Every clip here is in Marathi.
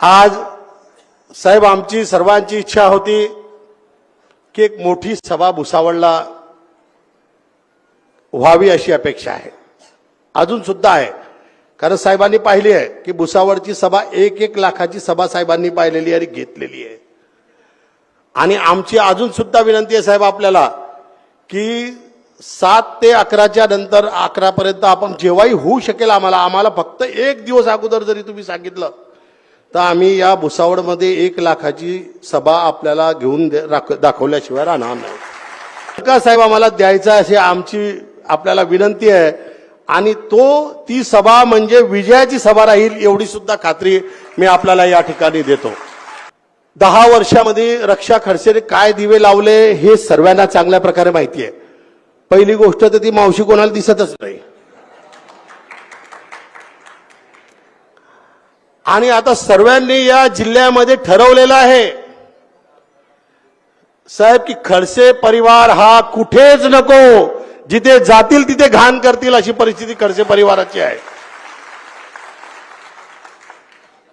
आज साहेब आमची सर्वांची इच्छा होती की एक मोठी सभा भुसावळला व्हावी अशी अपेक्षा आहे. अजून सुद्धा आहे. कारण साहेबांनी पाहिली आहे की भुसावळची सभा एक एक लाखाची सभा साहेबांनी पाहिलेली आहे आणि घेतलेली आहे. आणि आमची अजून सुद्धा विनंती आहे साहेब आपल्याला की सात ते अकराच्या नंतर अकरापर्यंत आपण जेव्हाही होऊ शकेल आम्हाला आम्हाला फक्त एक दिवस अगोदर जरी तुम्ही सांगितलं तर आम्ही या भुसावळमध्ये एक लाखाची सभा आपल्याला घेऊन दे- राख- दाखवल्याशिवाय राहणार नाही. का साहेब आम्हाला द्यायचा अशी आमची आपल्याला विनंती आहे. आणि तो ती सभा म्हणजे विजयाची सभा राहील एवढी सुद्धा खात्री मी आपल्याला या ठिकाणी देतो. दहा वर्षामध्ये रक्षा खडसेने काय दिवे लावले हे सर्वांना चांगल्या प्रकारे माहिती आहे. पहिली गोष्ट तर ती मावशी कोणाला दिसतच नाही. आणि आता सर्वांनी या जिल्ह्यामध्ये ठरवलेलं आहे. साहेब की खडसे परिवार हा कुठेच नको. जिथे जातील तिथे घाण करतील अशी परिस्थिती खडसे परिवाराची आहे.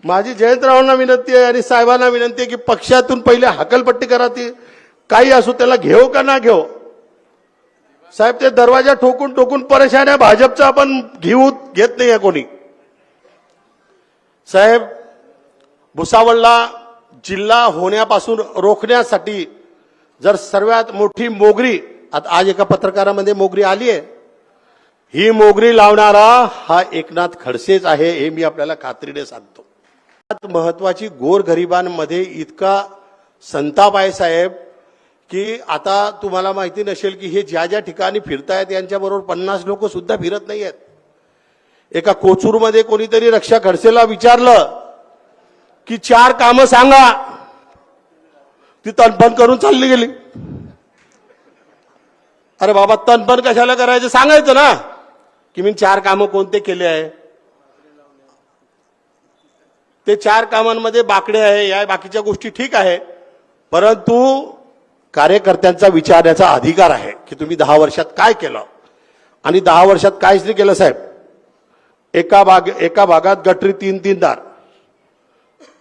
माझी जयंतरावांना विनंती आहे आणि साहेबांना विनंती आहे की पक्षातून पहिले हकलपट्टी करा ती. काही असो त्याला घेऊ का ना घेऊ. साहेब ते दरवाजा ठोकून ठोकून परेशान आहे. भाजपचं आपण घेऊ घेत नाही आहे कोणी. साहेब भुसावळला जिल्हा होण्यापासून रोखण्यासाठी जर सर्वात मोठी मोगरी आता आज एका पत्रकारामध्ये मोगरी आली आहे ही मोगरी लावणारा हा एकनाथ खडसेच आहे हे मी आपल्याला खात्रीने सांगतो. महत्वाची गोरगरिबांमध्ये इतका संताप आहे साहेब की आता तुम्हाला माहिती नसेल की हे ज्या ज्या ठिकाणी फिरतायत यांच्याबरोबर पन्नास लोक सुद्धा फिरत नाही आहेत एका कोचूरमध्ये कोणीतरी रक्षा खडसेला विचारलं की चार कामं सांगा. ती तनपण करून चालली गेली. अरे बाबा तनपण कशाला करायचं? सांगायचं ना. की मी चार कामं कोणते केले आहे? ते चार कामांमध्ये बाकडे आहे या बाकीच्या गोष्टी ठीक आहे परंतु कार्यकर्त्यांचा विचारण्याचा अधिकार आहे की तुम्ही दहा वर्षात काय केलं? आणि दहा वर्षात काहीच नाही केलं साहेब. एका भाग एका भागात गटरी तीन तीन दार.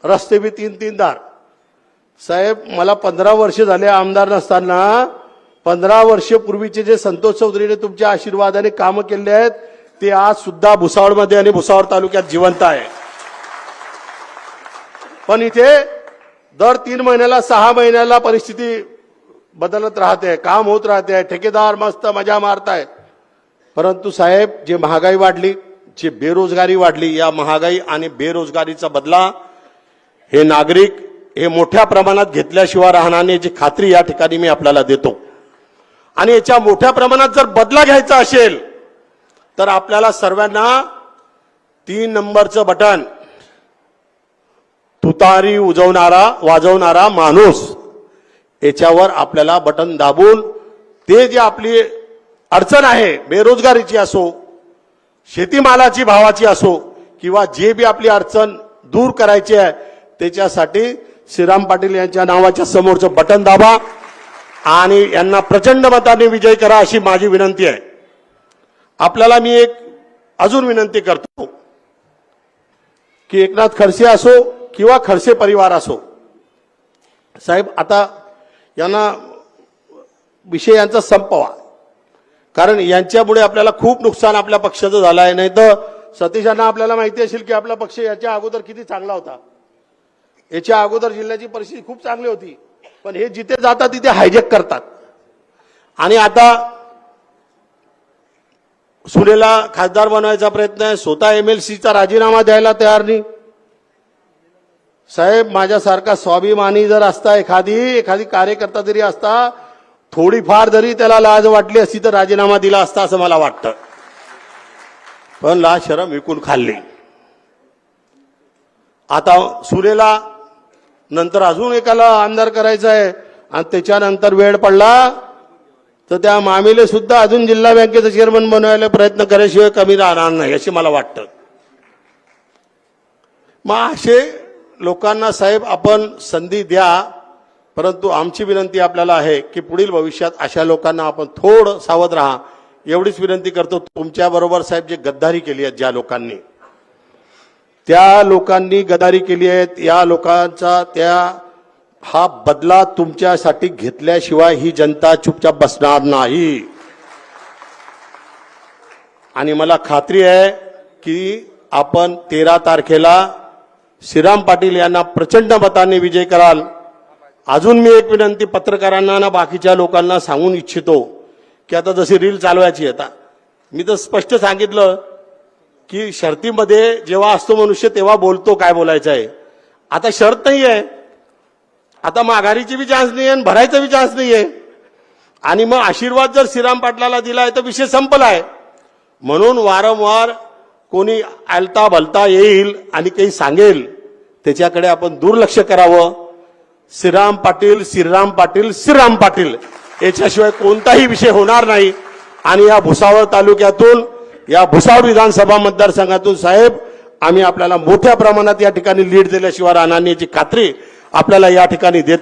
रस्ते बी तीन तीन दार. साहेब मला पंधरा वर्ष झाले आमदार नसताना पंधरा वर्षपूर्वीचे जे संतोष चौधरीने तुमच्या आशीर्वादाने कामं केले आहेत ते आज सुद्धा भुसावळमध्ये आणि भुसावळ तालुक्यात जिवंत आहे. पण इथे दर तीन महिन्याला सहा महिन्याला परिस्थिती बदलत राहते काम होत राहते ठेकेदार मस्त मजा मारताय. परंतु साहेब जे महागाई वाढली जी बेरोजगारी वाढली या महागाई आणि बेरोजगारीचा बदला हे नागरिक हे मोठ्या प्रमाणात घेतल्याशिवाय राहणार जी याची खात्री या ठिकाणी मी आपल्याला देतो. आणि याच्या मोठ्या प्रमाणात जर बदला घ्यायचा असेल तर आपल्याला सर्वांना तीन नंबरचं बटन तुतारी उजवणारा वाजवणारा माणूस याच्यावर आपल्याला बटन दाबून ते जे आपली अडचण आहे बेरोजगारीची असो शेतीमालाची भावाची असो किंवा जे बी आपली अडचण दूर करायची आहे त्याच्यासाठी श्रीराम पाटील यांच्या नावाच्या समोरचं बटन दाबा आणि यांना प्रचंड मताने विजय करा अशी माझी विनंती आहे. आपल्याला मी एक अजून विनंती करतो की एकनाथ खडसे असो किंवा खडसे परिवार असो साहेब आता यांना विषय यांचा संपवा. कारण यांच्यामुळे आपल्याला खूप नुकसान आपल्या पक्षाचं झालं आहे नाही तर सतीशांना आपल्याला माहिती असेल की आपला पक्ष याच्या अगोदर किती चांगला होता. याच्या अगोदर जिल्ह्याची परिस्थिती खूप चांगली होती. पण हे जिथे जातात तिथे हायजेक करतात. आणि आता सुनेला खासदार बनवायचा प्रयत्न आहे. स्वतः एम एल सीचा राजीनामा द्यायला तयार नाही. साहेब माझ्यासारखा स्वाभिमानी जर असता एखादी एखादी कार्यकर्ता जरी असता थोडीफार जरी त्याला लाज वाटली असती तर राजीनामा दिला असता असं मला वाटतं. पण लाज शरम विकून खाल्ली. आता सुरेला नंतर अजून एकाला आमदार करायचं आहे आणि त्याच्यानंतर वेळ पडला तर त्या मामीले सुद्धा अजून जिल्हा बँकेचं चेअरमन बनवायला प्रयत्न करायशिवाय कमी राहणार नाही असे मला वाटतं. मग असे लोकांना साहेब आपण संधी द्या परंतु आमची विनंती आपल्याला आहे की पुढील भविष्यात अशा लोकांना आपण थोडं सावध राहा. एवढीच विनंती करतो तुमच्याबरोबर साहेब जे गद्दारी केली आहे ज्या लोकांनी. त्या लोकांनी गदारी केली आहे या लोकांचा त्या हा बदला तुमच्यासाठी घेतल्याशिवाय ही जनता चुपचाप बसणार नाही. आणि मला खात्री आहे की आपण तेरा तारखेला श्रीराम पाटील यांना प्रचंड मताने विजय कराल. अजून मी एक विनंती पत्रकारांना ना बाकीच्या लोकांना सांगून इच्छितो की आता जशी रील चालवायची आता मी तर स्पष्ट सांगितलं की शर्तीमध्ये जेव्हा असतो मनुष्य तेव्हा बोलतो काय बोलायचं आहे. आता शर्त नाही आहे. आता माघारीची बी चान्स नाही आहे आणि भरायचा बी चान्स नाही आहे आणि मग आशीर्वाद जर श्रीराम पाटलाला दिलाय तर विषय संपला आहे म्हणून वारंवार कोणी आलता भलता येईल आणि काही सांगेल त्याच्याकडे आपण दुर्लक्ष करावं. श्रीराम पाटील श्रीराम पाटील श्रीराम पाटील. याच्याशिवाय कोणताही विषय होणार नाही. आणि या भुसावळ तालुक्यातून या भुसावळ विधानसभा मतदारसंघातून साहेब आम्ही आपल्याला मोठ्या प्रमाणात या ठिकाणी लीड दिल्याशिवाय राहणार याची खात्री आपल्याला या ठिकाणी देत